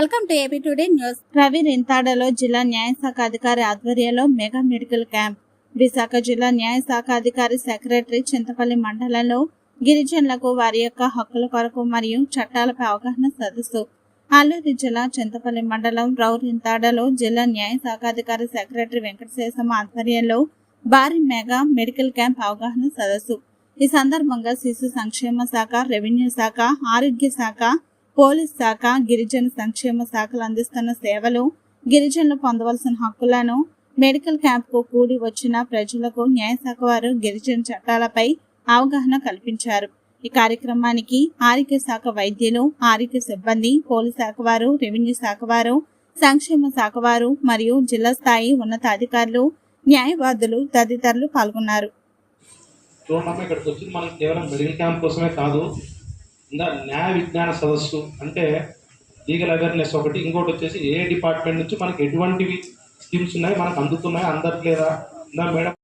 Welcome to AP today news. Ravi రింతాడలో జిల్లా న్యాయశాఖ అధికారి ఆధ్వర్యంలో మెగా మెడికల్ క్యాంప్. విశాఖ జిల్లా న్యాయశాఖ అధికారి సెక్రటరీ చింతపల్లి మండలంలో గిరిజనులకు వారి యొక్క హక్కుల కొరకు మరియు చట్టాలపై అవగాహన సదస్సు. అల్లూరి జిల్లా చింతపల్లి మండలం రౌరింతాడలో జిల్లా న్యాయశాఖ అధికారి సెక్రటరీ వెంకటశేషమ్మ ఆధ్వర్యంలో భారీ మెగా మెడికల్ క్యాంప్ అవగాహన సదస్సు. ఈ సందర్భంగా శిశు సంక్షేమ శాఖ రెవెన్యూ శాఖ ఆరోగ్య శాఖ పోలీస్ శాఖ గిరిజన సంక్షేమ శాఖలు అందిస్తున్న సేవలు గిరిజనులు పొందవలసిన హక్కులను మెడికల్ క్యాంప్కు కూడి వచ్చిన ప్రజలకు న్యాయశాఖ వారు గిరిజన చట్టాలపై అవగాహన కల్పించారు. ఈ కార్యక్రమానికి ఆరోగ్య శాఖ వైద్యులు ఆరోగ్య సిబ్బంది పోలీస్ శాఖ వారు రెవెన్యూ శాఖ వారు సంక్షేమ శాఖ వారు మరియు జిల్లా స్థాయి ఉన్నతాధికారులు న్యాయవాదులు తదితరులు పాల్గొన్నారు. చూడమ్మా ఇక్కడికి వచ్చింది. మనకి కేవలం మెడికల్ క్యాంప్ కోసమే కాదు న్యాయ విజ్ఞాన సదస్సు అంటే లీగల్ అవేర్నెస్ ఒకటి ఇంకోటి వచ్చేసి ఏ డిపార్ట్మెంట్ నుంచి మనకి ఎటువంటివి స్కీమ్స్ ఉన్నాయి మనకు అందుతున్నాయి అందట్లేదా? ఉందా మేడం?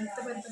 ఎంత పెద్ద